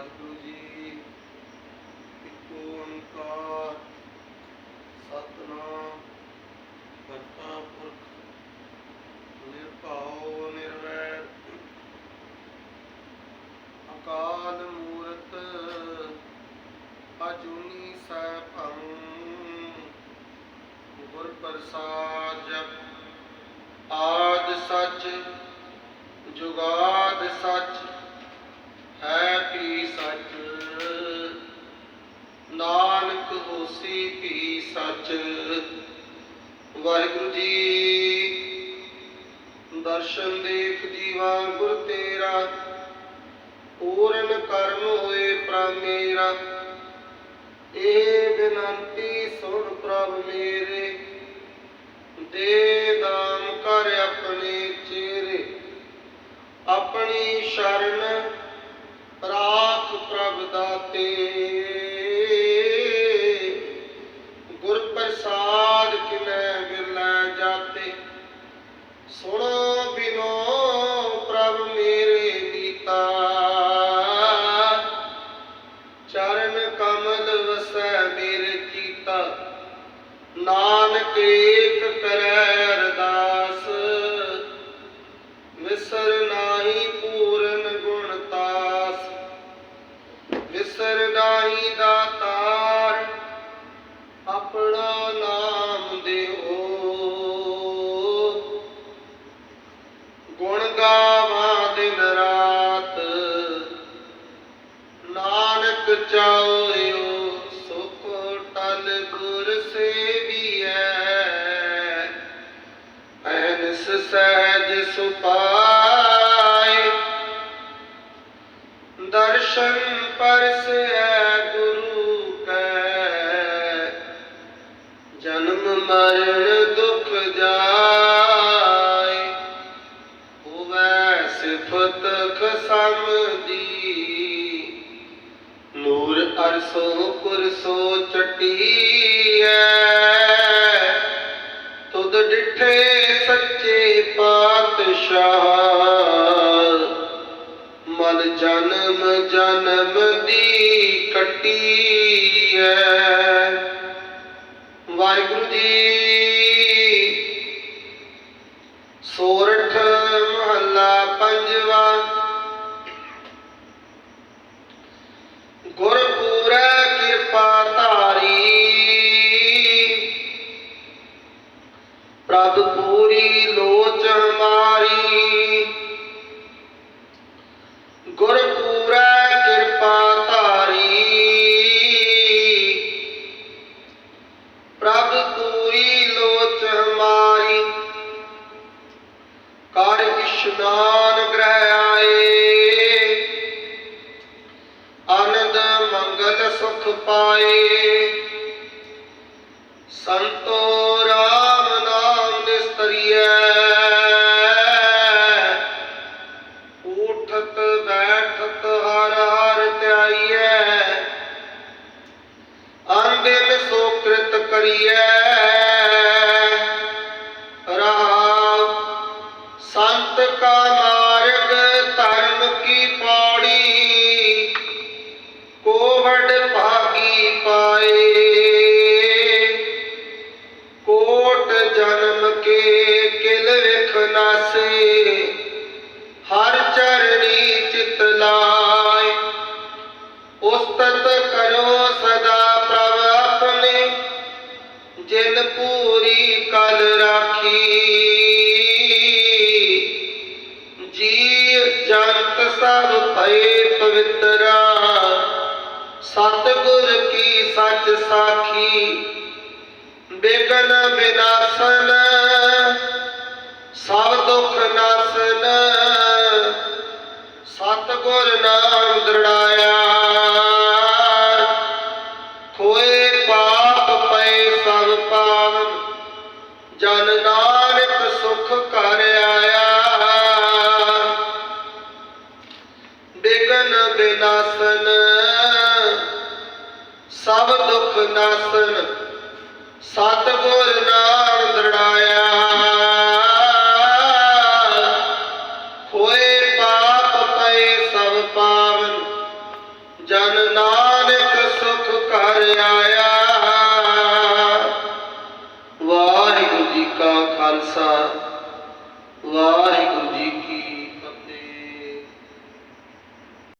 ਵਾਹਿਗੁਰੂ ਜੀ, ਇੱਕ ਓੰਕਾਰ, ਸਤਨਾਮ, ਕਰਤਾ ਪੁਰਖ, ਨਿਰਭਉ, ਨਿਰਵੈਰ, ਅਕਾਲ ਮੂਰਤ, ਅਜੂਨੀ ਸੈਭੰ, ਗੁਰ ਪ੍ਰਸਾਦ ਜਪ ਆਦ ਸੱਚ ਜੁਗਾ ਸੱਚ ਹੈ ਵੀ ਸੱਚ ਨਾਨਕ ਹੋਸੀ ਵੀ ਸੱਚ। ਵਾਹਿਗੁਰੂ ਜੀ, ਦਰਸ਼ਨ ਦੇਖ ਜੀਵਾ ਗੁਰ ਤੇਰਾ। ਪੂਰਨ ਕਰਮ ਹੋਏ ਪ੍ਰਭ ਇਹ ਬੇਨੰਤੀ ਸੁਣ ਪ੍ਰਭ ਮੇਰੇ। ਦੇ ਦਾਮ ਕਰ ਆਪਣੇ ਚੇਰੇ ਆਪਣੀ ਸ਼ਰਨ ਰਾਖ ਪ੍ਰਭ ਦਾਤੇ। ਨਾਨਕ ਸੁਖ ਟਲ ਗੁਰ ਸੇਵੀਐ। ਐਨਸ ਸਹਿਜ ਸੁਪਾਏ। ਦਰਸ਼ਨ ਪਰਸੈ ਗੁਰੂ ਕੈ। ਜਨਮ ਮਰਨ ਨੂਰ ਅਰਸੋ ਕੁਰਸੋ ਚਟੀਐ। ਤੁਧ ਡਿਠੇ ਸੱਚੇ ਪਾਤਸ਼ਾਹ। ਮਨ ਜਨਮ ਜਨਮ ਦੀ ਕੱਟੀ ਵਾਹਿਗੁਰੂ ਜੀ, ਸੋਰਠ ਮਹੱਲਾ ਪੰਜਵਾ। ਗੁਰਪੂਰੈ ਇਸ਼ਨਾਨ ਗ੍ਰਹਿ ਆਏ। ਆਨੰਦ ਮੰਗਲ ਸੁਖ ਪਾਏ। ਸੰਤੋ ਰਾਮ ਨਾਮ ਨਿਸਤਰੀਐ। ਉਠਤ ਬੈਠਤ ਹਰ ਹਰ ਧਿਆਈਐ। ਅੰਦਿਨ ਸੋ ਕ੍ਰਿਤ ਕਰੀਐ। ਨਾਸੇ, ਹਰ ਚਰਣੀ ਚਿਤ ਲਾਏ ਉਸਤਤ ਕਰੋ ਸਦਾ ਪ੍ਰਭ ਆਪਣੇ, ਜਿਨ ਪੂਰੀ ਕਲ ਰਾਖੀ। ਜੀ ਜੰਤ ਸਭ ਭਏ ਪਵਿੱਤਰਾ ਸਤਿਗੁਰ ਕੀ ਸੱਚ ਸਾਖੀ। ਬੇਗਨ ਬਿਨਾਸਨ ਸਭ ਦੁਖ ਨਾਸਨ ਸਤਿਗੁਰ ਨਾਮ ਦ੍ਰਿੜਾਇਆ। ਖੋਏ ਪਾਪ ਪਏ ਸਭ ਪਾਵਨ, ਜਨ ਨਾਨਕ ਸੁਖ ਕਰ ਆਇਆ। ਬਿਗਨ ਬਿਨਾਸਨ, ਸਭ ਦੁਖ ਨਾਸਨ, ਸਤਿਗੁਰ ਨਾਮ ਦ੍ਰਿੜਾਇਆ।